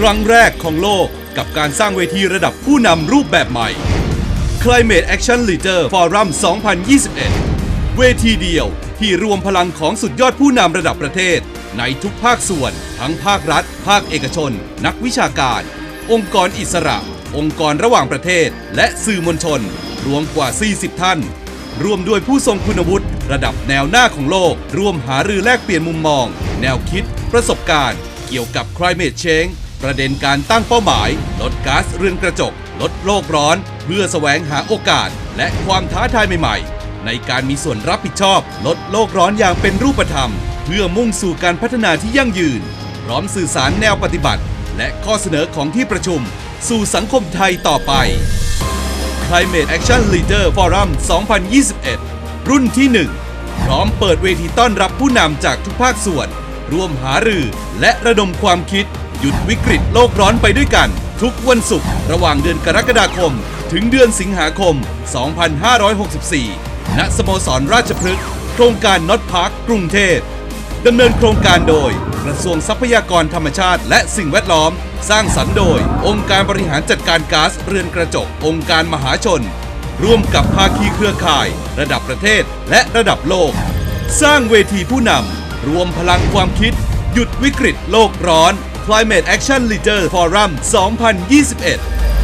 ครั้งแรกของโลกกับการสร้างเวทีระดับผู้นำรูปแบบใหม่ Climate Action Leader Forum 2021 เวทีเดียวที่รวมพลังของสุดยอดผู้นำระดับประเทศ ในทุกภาคส่วน ทั้งภาครัฐ ภาคเอกชน นักวิชาการ องค์กรอิสระ องค์กรระหว่างประเทศ และสื่อมวลชน รวมกว่า 40 ท่านร่วมด้วยผู้ทรงคุณวุฒิระดับแนวหน้าของโลก ร่วมหารือแลกเปลี่ยนมุมมอง แนวคิด ประสบการณ์ เกี่ยวกับ climate change ประเด็นการตั้งเป้าหมาย ลดก๊าซเรือนกระจก ลดโลกร้อน เพื่อแสวงหาโอกาส และความท้าทายใหม่ๆ ในการมีส่วนรับผิดชอบ ลดโลกร้อนอย่างเป็นรูปธรรม เพื่อมุ่งสู่การพัฒนาที่ยั่งยืน พร้อมสื่อสารแนวปฏิบัติ และข้อเสนอของที่ประชุม สู่สังคมไทยต่อไป Climate Action Leader Forum 2021 รุ่นที่ 1 พร้อมเปิดเวทีต้อนรับผู้นำจากทุกภาคส่วน ร่วมหารือและระดมความคิด หยุดวิกฤตโลกร้อนไปด้วยกัน ทุกวันศุกร์ระหว่างเดือนกรกฎาคม ถึงเดือนสิงหาคม 2564 ณ สโมสรราชพฤกษ์โครงการน็อตพาร์คกรุงเทพดำเนินโครงการโดยกระทรวงทรัพยากรธรรมชาติ และสิ่งแวดล้อม สร้างสรรค์โดย องค์การบริหารจัดการก๊าซเรือนกระจก องค์การมหาชน ร่วมกับภาคีเครือข่าย ระดับประเทศและระดับโลก สร้างเวทีผู้นำรวมพลังความคิด หยุดวิกฤตโลกร้อน Climate Action Leader Forum 2021